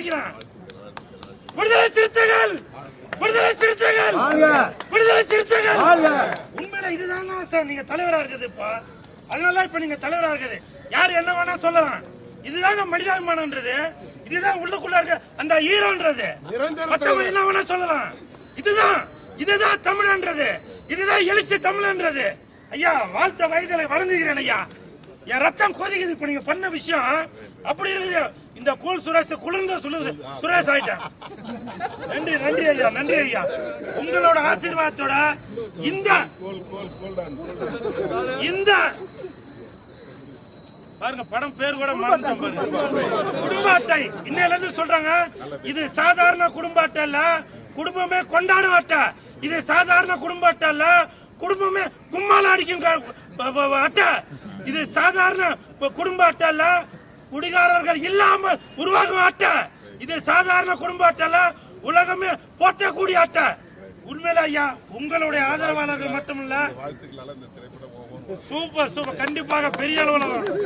நினைக்கிறேன். விடுதலை சிறுத்தைகள்! விடுதலை சிறுத்தைகள்! விடுதலை சிறுத்தைகள்! உண்மையில இதுதான் சார்? நீங்க தலைவரா இருக்குது இப்போ. அதனால இப்ப நீங்க தலைவரா இருக்குது. யார் என்ன வேணா சொல்லலாம். இதுதாங்க மனிதாபிமானம்ன்றது. இதுதான் உள்ளுக்குள்ள இருக்க அந்த ஹீரோன்றது. மத்தவங்க என்ன வேணா சொல்லலாம். இதுதான். இதுதான் தமிழன்றது. இதுதான் எழுச்சி தமிழன்றது. ஐயா வாழ்த்த வயதில வளர்ந்துகிறேன் ஐயா. என் ரத்தம் கொதிக்குது. இப்ப நீங்க பண்ண விஷயம் அப்படி இருக்குது. இந்த கூல் சுரேஷ் குளிர்ந்த சுழு சுரேஷ் ஆயிட்டேன் நன்றி நன்றி ஐயா நன்றி ஐயா. உங்களோட ஆசீர்வாதத்தோட இந்த இந்த பாருங்க படம் பேர் கூட மறந்து குடும்ப அட்டை இன்னையில இருந்து சொல்றாங்க இது சாதாரண குடும்ப அட்டை இல்ல குடும்பமே கொண்டாடும் அட்டை இது சாதாரண குடும்ப அட்டை இல்ல குடும்பமே கும்மால அடிக்கும் அட்டை. இது சாதாரண குடும்ப அட்டை இல்ல குடிகாரர்கள் இல்லாம உருவாகும் அட்டை இது சாதாரண குடும்ப அட்டை உலகமே போற்றக்கூடிய அட்டை உண்மையில ஐயா உங்களுடைய ஆதரவாளர்கள் மட்டுமல்ல சூப்பர் சூப்பர். கண்டிப்பாக பெரிய அளவில் வரும்.